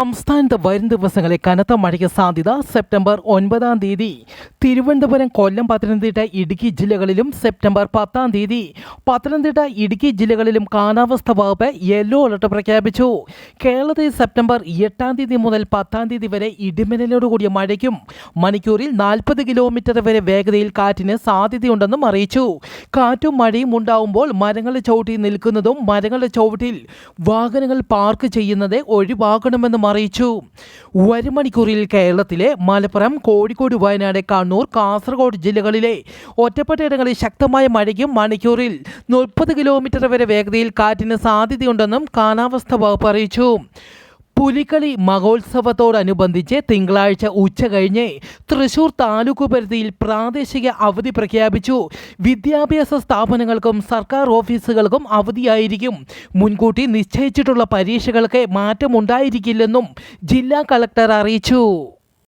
സംസ്ഥാനത്ത് വരും ദിവസങ്ങളിൽ കനത്ത മഴയ്ക്ക് സാധ്യത. സെപ്റ്റംബർ ഒൻപതാം തീയതി തിരുവനന്തപുരം കൊല്ലം പത്തനംതിട്ട ഇടുക്കി ജില്ലകളിലും സെപ്റ്റംബർ പത്താം തീയതി പത്തനംതിട്ട ഇടുക്കി ജില്ലകളിലും കാലാവസ്ഥ വകുപ്പ് യെല്ലോ അലർട്ട് പ്രഖ്യാപിച്ചു. കേരളത്തിൽ സെപ്റ്റംബർ എട്ടാം തീയതി മുതൽ പത്താം തീയതി വരെ ഇടിമിന്നലോടുകൂടിയ മഴയ്ക്കും മണിക്കൂറിൽ നാൽപ്പത് കിലോമീറ്റർ വരെ വേഗതയിൽ കാറ്റിന് സാധ്യതയുണ്ടെന്നും അറിയിച്ചു. കാറ്റും മഴയും ഉണ്ടാവുമ്പോൾ മരങ്ങളുടെ ചവിട്ടിൽ നിൽക്കുന്നതും മരങ്ങളുടെ ചവിട്ടിൽ വാഹനങ്ങൾ പാർക്ക് ചെയ്യുന്നത് ഒഴിവാക്കണമെന്നും അറിയിച്ചു. വരും മണിക്കൂറിൽ കേരളത്തിലെ മലപ്പുറം കോഴിക്കോട് വയനാട് കണ്ണൂർ കാസർഗോഡ് ജില്ലകളിലെ ഒറ്റപ്പെട്ടയിടങ്ങളിൽ ശക്തമായ മഴയ്ക്കും മണിക്കൂറിൽ മുപ്പത് കിലോമീറ്റർ വരെ വേഗതയിൽ കാറ്റിന് സാധ്യതയുണ്ടെന്നും കാലാവസ്ഥ വകുപ്പ് അറിയിച്ചു. പുലിക്കളി മഹോത്സവത്തോടനുബന്ധിച്ച് തിങ്കളാഴ്ച ഉച്ച കഴിഞ്ഞ് തൃശൂർ താലൂക്ക് പരിധിയിൽ പ്രാദേശിക അവധി പ്രഖ്യാപിച്ചു. വിദ്യാഭ്യാസ സ്ഥാപനങ്ങൾക്കും സർക്കാർ ഓഫീസുകൾക്കും അവധിയായിരിക്കും. മുൻകൂട്ടി നിശ്ചയിച്ചിട്ടുള്ള പരീക്ഷകൾക്ക് മാറ്റമുണ്ടായിരിക്കില്ലെന്നും ജില്ലാ കളക്ടർ അറിയിച്ചു.